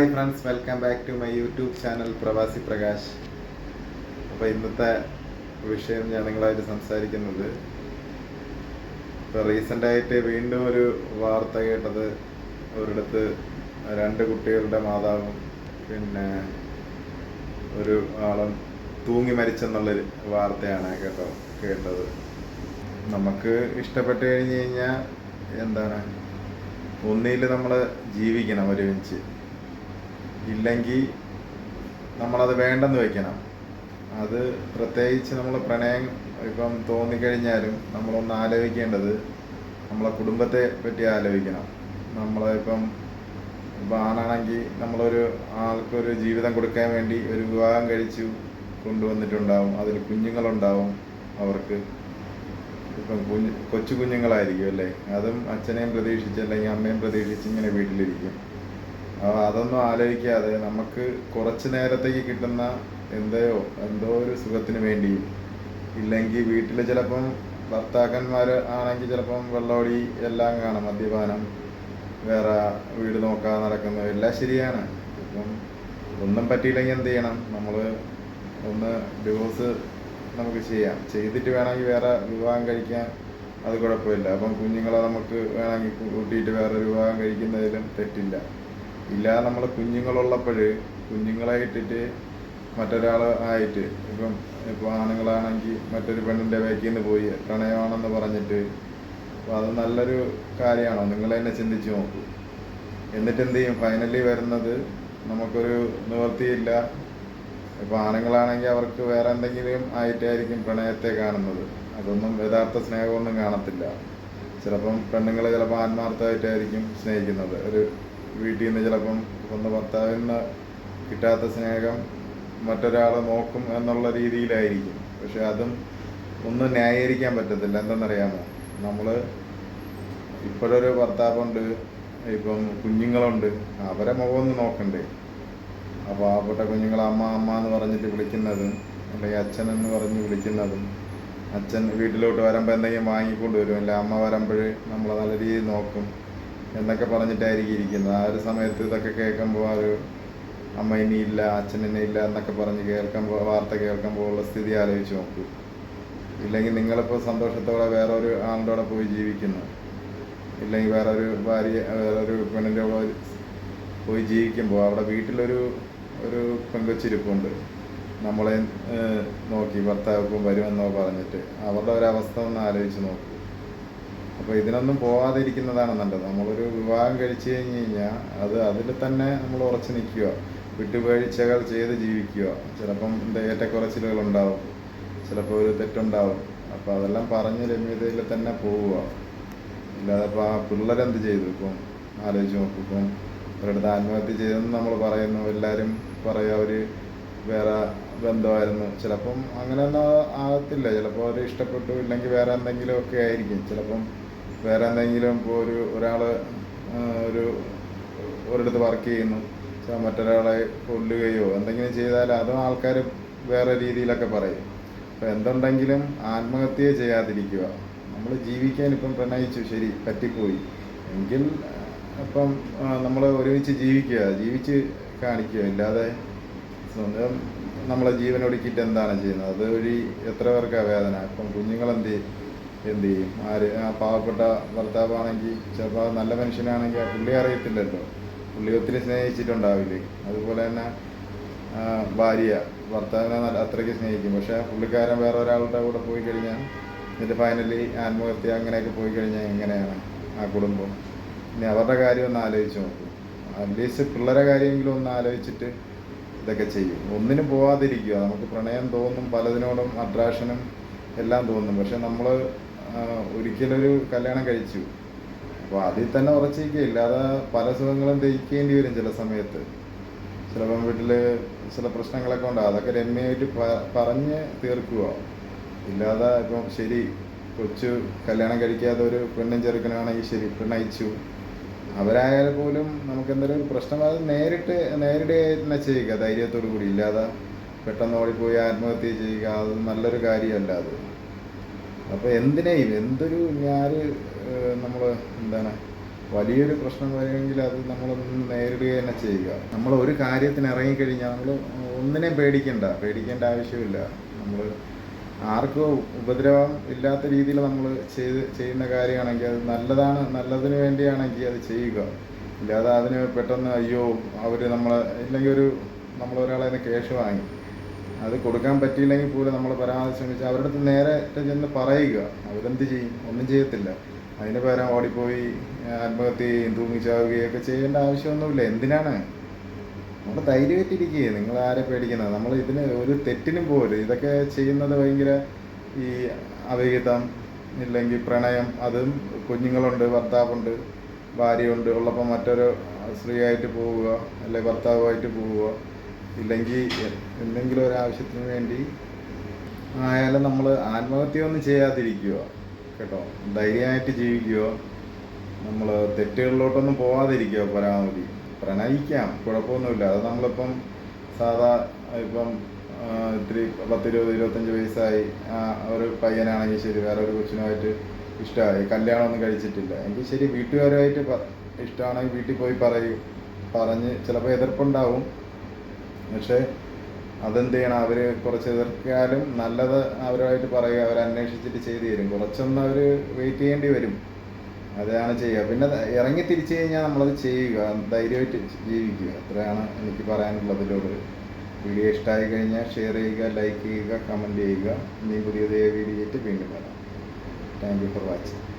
Hi friends welcome back to my YouTube channel Pravasi Prakash. അപ്പോൾ ഇന്നത്തെ വിഷയം ഞാൻ നിങ്ങളായിട്ട് സംസാരിക്കുന്നത് ഇപ്പോൾ റീസെന്റായിട്ട് വീണ്ടും ഒരു വാർത്ത കേട്ടത് ഒരിടത്ത് രണ്ട് കുട്ടികളുടെ മാതാവും പിന്നെ ഒരു ആളും തൂങ്ങി മരിച്ചെന്നുള്ളൊരു വാർത്തയാണ് കേട്ടോ കേട്ടത്. നമുക്ക് ഇഷ്ടപ്പെട്ട് കഴിഞ്ഞ് കഴിഞ്ഞാൽ എന്താണ്? ഒന്നിൽ നമ്മൾ ജീവിക്കണം ഒരുമിച്ച്. ഇല്ലെങ്കിൽ നമ്മളത് വേണ്ടെന്ന് വെക്കണം. അത് പ്രത്യേകിച്ച് നമ്മൾ പ്രണയം ഇപ്പം തോന്നിക്കഴിഞ്ഞാലും നമ്മളൊന്ന് ആലോചിക്കേണ്ടത് നമ്മളെ കുടുംബത്തെ പറ്റി ആലോചിക്കണം. നമ്മളെ ഇപ്പം ആണാണെങ്കിൽ നമ്മളൊരു ആൾക്കൊരു ജീവിതം കൊടുക്കാൻ വേണ്ടി ഒരു വിവാഹം കഴിച്ചു കൊണ്ടുവന്നിട്ടുണ്ടാവും. അതിൽ കുഞ്ഞുങ്ങളുണ്ടാവും അവർക്ക്. ഇപ്പം കുഞ്ഞ് കൊച്ചു കുഞ്ഞുങ്ങളായിരിക്കും അല്ലേ? അതും അച്ഛനെയും പ്രതീക്ഷിച്ച് അല്ലെങ്കിൽ അമ്മയും പ്രതീക്ഷിച്ച് ഇങ്ങനെ വീട്ടിലിരിക്കും. അതൊന്നും ആലോചിക്കാതെ നമുക്ക് കുറച്ച് നേരത്തേക്ക് കിട്ടുന്ന എന്തോ എന്തോ ഒരു സുഖത്തിന് വേണ്ടി. ഇല്ലെങ്കിൽ വീട്ടിൽ ചിലപ്പം ഭർത്താക്കന്മാർ ആണെങ്കിൽ ചിലപ്പം വെള്ളോടി എല്ലാം കാണാം മദ്യപാനം. വേറെ വീട് നോക്കാതെ നടക്കുന്നത് എല്ലാം ശരിയാണ്. ഇപ്പം ഒന്നും പറ്റിയില്ലെങ്കിൽ എന്ത് ചെയ്യണം? നമ്മൾ ഒന്ന് ഡിവോഴ്സ് നമുക്ക് ചെയ്യാം. ചെയ്തിട്ട് വേണമെങ്കിൽ വേറെ വിവാഹം കഴിക്കാൻ അത് കുഴപ്പമില്ല. അപ്പം കുഞ്ഞുങ്ങളെ നമുക്ക് വേണമെങ്കിൽ കൂട്ടിയിട്ട് വേറെ വിവാഹം കഴിക്കുന്നതിലും തെറ്റില്ല. ഇല്ലാതെ നമ്മൾ കുഞ്ഞുങ്ങളുള്ളപ്പോൾ കുഞ്ഞുങ്ങളെ ഇട്ടിട്ട് മറ്റൊരാൾ ആയിട്ട് ഇപ്പം ഇപ്പോൾ ആണുങ്ങളാണെങ്കിൽ മറ്റൊരു പെണ്ണിന്റെ വേക്കിൽ നിന്ന് പോയി പ്രണയമാണെന്ന് പറഞ്ഞിട്ട് അപ്പോൾ അത് നല്ലൊരു കാര്യമാണോ? നിങ്ങൾ തന്നെ ചിന്തിച്ച് നോക്കൂ. എന്നിട്ട് എന്ത് ചെയ്യും? ഫൈനലി വരുന്നത് നമുക്കൊരു നിവൃത്തിയില്ല. ഇപ്പോൾ ആണുങ്ങളാണെങ്കിൽ അവർക്ക് വേറെ എന്തെങ്കിലും ആയിട്ടായിരിക്കും പ്രണയത്തെ കാണുന്നത്. അതൊന്നും യഥാർത്ഥ സ്നേഹമൊന്നും കാണത്തില്ല. ചിലപ്പം പെണ്ണുങ്ങൾ ചിലപ്പോൾ ആത്മാർത്ഥമായിട്ടായിരിക്കും സ്നേഹിക്കുന്നത്. ഒരു വീട്ടിൽ നിന്ന് ചിലപ്പം സ്വന്തം ഭർത്താവിൽ നിന്ന് കിട്ടാത്ത സ്നേഹം മറ്റൊരാളെ നോക്കും എന്നുള്ള രീതിയിലായിരിക്കും. പക്ഷെ അതും ഒന്നും ന്യായീകരിക്കാൻ പറ്റത്തില്ല. എന്തെന്നറിയാമോ? നമ്മൾ ഇപ്പോഴൊരു ഭർത്താവുണ്ട് ഇപ്പം കുഞ്ഞുങ്ങളുണ്ട്. അവരെ മുഖം ഒന്ന് നോക്കണ്ടേ? ആ പാവപ്പെട്ട കുഞ്ഞുങ്ങൾ അമ്മ അമ്മ എന്ന് പറഞ്ഞിട്ട് വിളിക്കുന്നതും അല്ലെങ്കിൽ അച്ഛൻ എന്ന് പറഞ്ഞ് വിളിക്കുന്നതും അച്ഛൻ വീട്ടിലോട്ട് വരുമ്പോൾ എന്തെങ്കിലും വാങ്ങിക്കൊണ്ട് വരും അല്ലെ അമ്മ വരുമ്പോൾ നമ്മൾ നല്ല രീതിയിൽ നോക്കും. എന്നൊക്കെ പറഞ്ഞിട്ടായിരിക്കും ഇരിക്കുന്നത്. ആ ഒരു സമയത്ത് ഇതൊക്കെ കേൾക്കുമ്പോൾ ആ ഒരു അമ്മ ഇനി ഇല്ല അച്ഛൻ ഇനി ഇല്ല എന്നൊക്കെ പറഞ്ഞ് കേൾക്കുമ്പോൾ വാർത്ത കേൾക്കുമ്പോൾ ഉള്ള സ്ഥിതി ആലോചിച്ച് നോക്കൂ. ഇല്ലെങ്കിൽ നിങ്ങളിപ്പോൾ സന്തോഷത്തോടെ വേറെ ഒരു ആളുടെ പോയി ജീവിക്കുന്നു. ഇല്ലെങ്കിൽ ഒരു ഭാര്യ വേറൊരു പെണ്ണിന്റെ കൂടെ പോയി ജീവിക്കുമ്പോൾ അവിടെ വീട്ടിലൊരു ഒരു പെങ്കൊച്ചിരിപ്പുണ്ട്. നമ്മളെ നോക്കി ഭർത്താവ് വരുമെന്നോ പറഞ്ഞിട്ട്. അവരുടെ ഒരവസ്ഥ ഒന്ന് ആലോചിച്ച് നോക്കൂ. അപ്പോൾ ഇതിനൊന്നും പോവാതിരിക്കുന്നതാണ് നല്ലത്. നമ്മളൊരു വിവാഹം കഴിച്ചു കഴിഞ്ഞ് കഴിഞ്ഞാൽ അത് അതിൽ തന്നെ നമ്മൾ ഉറച്ചു നിൽക്കുക. വിട്ടുവീഴ്ചകൾ ചെയ്ത് ജീവിക്കുക. ചിലപ്പം ഏറ്റക്കുറച്ചിലുകൾ ഉണ്ടാവും. ചിലപ്പോൾ ഒരു തെറ്റുണ്ടാവും. അപ്പോൾ അതെല്ലാം പറഞ്ഞ് രമ്യതയിൽ തന്നെ പോവുക. ഇല്ലാതെ ഇപ്പോൾ ആ പിള്ളേരെന്ത് ചെയ്തു ഇപ്പം? ആലോചിച്ച് നോക്കും ഇപ്പം അവരുടെ ആത്മഹത്യ ചെയ്തെന്ന് നമ്മൾ പറയുന്നു. എല്ലാവരും പറയും അവർ വേറെ ബന്ധമായിരുന്നു. ചിലപ്പം അങ്ങനെയൊന്നും ആകത്തില്ല ചിലപ്പോൾ അവർ ഇഷ്ടപ്പെട്ടു ഇല്ലെങ്കിൽ വേറെ എന്തെങ്കിലും ഒക്കെ ആയിരിക്കും. ചിലപ്പം വേറെ എന്തെങ്കിലും ഇപ്പോൾ ഒരു ഒരാൾ ഒരു ഒരിടത്ത് വർക്ക് ചെയ്യുന്നു മറ്റൊരാളെ കൊല്ലുകയോ എന്തെങ്കിലും ചെയ്താൽ അതും ആൾക്കാർ വേറെ രീതിയിലൊക്കെ പറയും. അപ്പോൾ എന്തുണ്ടെങ്കിലും ആത്മഹത്യ ചെയ്യാതിരിക്കുക. നമ്മൾ ജീവിക്കാൻ ഇപ്പം പ്രണയിച്ചു ശരി പറ്റിപ്പോയി. എങ്കിൽ അപ്പം നമ്മൾ ഒരുമിച്ച് ജീവിക്കുക ജീവിച്ച് കാണിക്കുക. ഇല്ലാതെ സ്വന്തം നമ്മളെ ജീവനൊടുക്കിയിട്ട് എന്താണ് ചെയ്യുന്നത്? അതുവഴി എത്ര പേർക്കാണ് വേദന? ഇപ്പം കുഞ്ഞുങ്ങളെന്ത് ചെയ്യും? എന്ത് ചെയ്യും? ആര് ആ പാവപ്പെട്ട ഭർത്താവാണെങ്കിൽ ചിലപ്പോൾ നല്ല മനുഷ്യനാണെങ്കിൽ ആ പുള്ളി അറിയത്തില്ലല്ലോ. പുള്ളി ഒത്തിരി സ്നേഹിച്ചിട്ടുണ്ടാവില്ലേ? അതുപോലെ തന്നെ ഭാര്യ ഭർത്താവിനെ അത്രയ്ക്ക് സ്നേഹിക്കും. പക്ഷേ പുള്ളിക്കാരൻ വേറെ ഒരാളുടെ കൂടെ പോയി കഴിഞ്ഞാൽ എന്നിട്ട് ഫൈനലി ആത്മഹത്യ അങ്ങനെയൊക്കെ പോയി കഴിഞ്ഞാൽ എങ്ങനെയാണ് ആ കുടുംബം? ഇനി അവരുടെ കാര്യം ഒന്ന് ആലോചിച്ച് നോക്കും. അറ്റ്ലീസ്റ്റ് പിള്ളേരെ കാര്യമെങ്കിലും ഒന്ന് ആലോചിച്ചിട്ട് ഇതൊക്കെ ചെയ്യും. ഒന്നിനും പോവാതിരിക്കുക. നമുക്ക് പ്രണയം തോന്നും പലതിനോടും അട്രാക്ഷനും എല്ലാം തോന്നും. പക്ഷെ നമ്മൾ ഒരിക്കലൊരു കല്യാണം കഴിച്ചു. അപ്പോൾ അതിൽ തന്നെ ഉറച്ചിരിക്കുക ഇല്ലാതെ പല സുഖങ്ങളും ദഹിക്കേണ്ടി വരും ചില സമയത്ത്. ചിലപ്പം വീട്ടിൽ ചില പ്രശ്നങ്ങളൊക്കെ ഉണ്ടാകും അതൊക്കെ രമ്യമായിട്ട് പറഞ്ഞ് തീർക്കുക ഇല്ലാതെ ഇപ്പം ശരി കൊച്ചു കല്യാണം കഴിക്കാതെ ഒരു പെണ്ണും ചെറുക്കനാണെങ്കിൽ ശരി പെണ്ണയച്ചു അവരായാൽ പോലും നമുക്ക് എന്തെങ്കിലും പ്രശ്നം അത് നേരിട്ട് നേരിടുക തന്നെ ചെയ്യുക ധൈര്യത്തോടു കൂടി. ഇല്ലാതെ പെട്ടെന്ന് ഓടിപ്പോയി ആത്മഹത്യ ചെയ്യുക അത് നല്ലൊരു കാര്യമല്ല അത്. അപ്പോൾ എന്തിനേയും എന്തൊരു ഞാൻ നമ്മൾ എന്താണ് വലിയൊരു പ്രശ്നം വരുമെങ്കിൽ അത് നമ്മൾ നേരിടുക തന്നെ ചെയ്യുക. നമ്മൾ ഒരു കാര്യത്തിന് ഇറങ്ങിക്കഴിഞ്ഞാൽ നമ്മൾ ഒന്നിനെയും പേടിക്കണ്ട. പേടിക്കേണ്ട ആവശ്യമില്ല. നമ്മൾ ആർക്കും ഉപദ്രവം ഇല്ലാത്ത രീതിയിൽ നമ്മൾ ചെയ്ത് ചെയ്യുന്ന കാര്യമാണെങ്കിൽ അത് നല്ലതാണ് നല്ലതിന് വേണ്ടിയാണെങ്കിൽ അത് ചെയ്യുക. ഇല്ലാതെ അതിന് പെട്ടെന്ന് അയ്യോ അവർ നമ്മളെ ഇല്ലെങ്കിൽ ഒരു നിന്ന് കേസ് വാങ്ങി. അത് കൊടുക്കാൻ പറ്റിയില്ലെങ്കിൽ പോലും നമ്മൾ പരാതി ശ്രമിച്ച് അവരുടെ അടുത്ത് നേരെ ചെന്ന് പറയുക. അവരെന്ത് ചെയ്യും? ഒന്നും ചെയ്യത്തില്ല. അതിന് പകരം ഓടിപ്പോയി ആത്മഹത്യ ചെയ്യും തൂങ്ങിച്ചാവുകയൊക്കെ ചെയ്യേണ്ട ആവശ്യമൊന്നുമില്ല. എന്തിനാണ്? നമ്മൾ ധൈര്യമായിട്ടിരിക്കുക നിങ്ങൾ ആരെ പേടിക്കുന്നത്? നമ്മൾ ഇതിന് ഒരു തെറ്റിനും പോലും ഇതൊക്കെ ചെയ്യുന്നത് ഭയങ്കര ഈ അവിഹിതം ഇല്ലെങ്കിൽ പ്രണയം. അതും കുഞ്ഞുങ്ങളുണ്ട് ഭർത്താവുണ്ട് ഭാര്യയുണ്ട്. ഉള്ളപ്പോൾ മറ്റൊരു സ്ത്രീയായിട്ട് പോവുക അല്ലെങ്കിൽ ഭർത്താവുമായിട്ട് പോവുക. ഇല്ലെങ്കിൽ എന്തെങ്കിലും ഒരു ആവശ്യത്തിന് വേണ്ടി ആയാലും നമ്മൾ ആത്മഹത്യ ഒന്നും ചെയ്യാതിരിക്കുക കേട്ടോ. ധൈര്യമായിട്ട് ജീവിക്കുക. നമ്മൾ തെറ്റുകളിലോട്ടൊന്നും പോവാതിരിക്കുക പരമാവധി. പ്രണയിക്കാം കുഴപ്പമൊന്നുമില്ല. അത് നമ്മളിപ്പം സാധാ ഇപ്പം ഇത്തിരി ഇത്തിരി പത്തിരുപത് ഇരുപത്തഞ്ച് വയസ്സായി ഒരു പയ്യനാണെങ്കിൽ ശരി വേറെ ഒരു കൊച്ചിനുമായിട്ട് ഇഷ്ടമായി. കല്യാണമൊന്നും കഴിച്ചിട്ടില്ല. എങ്കിൽ ശരി വീട്ടുകാരുമായിട്ട് ഇഷ്ടമാണെങ്കിൽ വീട്ടിൽ പോയി പറയും. പറഞ്ഞ് ചിലപ്പോൾ എതിർപ്പുണ്ടാവും. പക്ഷേ അതെന്ത് ചെയ്യണം? അവർ കുറച്ച് എതിർക്കാലും നല്ലത് അവരുമായിട്ട് പറയുക അവർ അന്വേഷിച്ചിട്ട് ചെയ്തു തരും. കുറച്ചൊന്ന് അവർ വെയിറ്റ് ചെയ്യേണ്ടി വരും. അതാണ് ചെയ്യുക. പിന്നെ ഇറങ്ങി തിരിച്ചു കഴിഞ്ഞാൽ നമ്മളത് ചെയ്യുക. ധൈര്യമായിട്ട് ജീവിക്കുക. അത്രയാണ് എനിക്ക് പറയാനുള്ളതിലൂടെ വീഡിയോ ഇഷ്ടമായി കഴിഞ്ഞാൽ ഷെയർ ചെയ്യുക ലൈക്ക് ചെയ്യുക കമന്റ് ചെയ്യുക. ഇനി പുതിയ വീഡിയോ വീണ്ടും വരാം. Thank you for watching